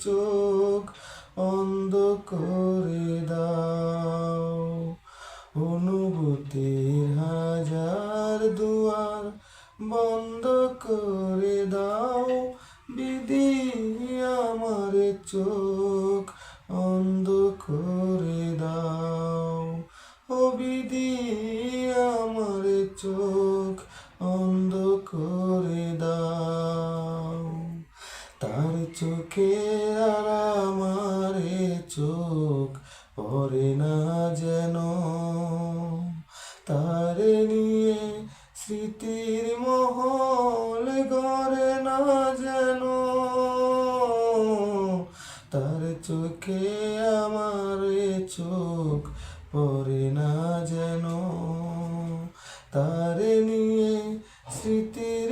চোখ অন্ধ করে দাও। অনুভূতির হাজার দুয়ার বন্ধ করে দাও। বিধি আমার চোখ অন্ধ করে দাও। ও বিধি আমার চোখ চোখে আর আমারে চোখ পড়ে না যেন। তারে নিয়ে স্মৃতির মহল গড়ে না যেন। তার চোখে আমার চোখ পড়ে না যেন। তারে নিয়ে স্মৃতির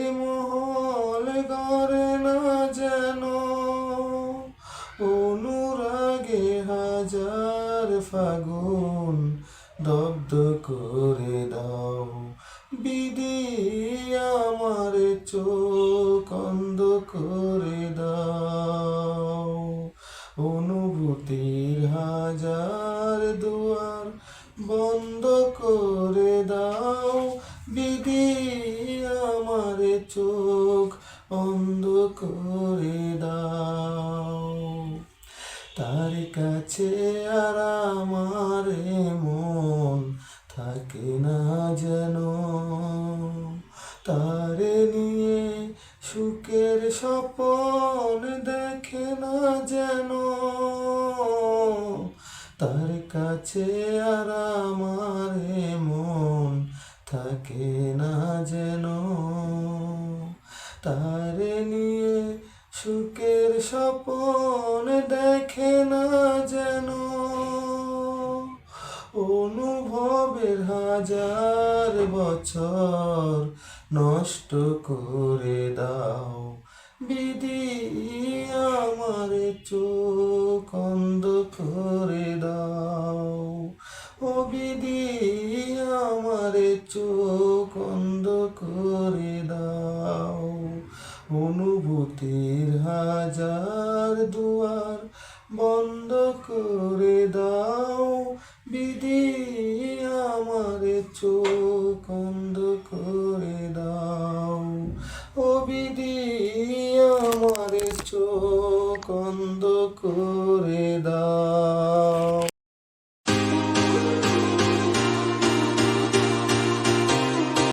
ফাগুন দগ্ধ করে দাও। বিধি আমার চোখ অন্ধ করে দাও। অনুভূতির হাজার দুয়ার বন্ধ করে দাও। বিধি আমার চোখ অন্ধ করে তার কাছে আর আমার মন থাকে না যেন। তারে নিয়ে সুখের স্বপন দেখে না যেন। তার কাছে আর আমার মন থাকে না যেন। তারে নিয়ে সুখের স্বপন দেখে না যেন। অনুভবের হাজার বছর নষ্ট করে দাও। বিধি আমার চোখ অন্ধ করে দাও। ও বিধি আমার চোখ অনুভূতির হাজার দুয়ার বন্ধ করে দাও, বিধি আমার চোখ অন্ধ করে দাও। ও বিধি আমার চোখ অন্ধ করে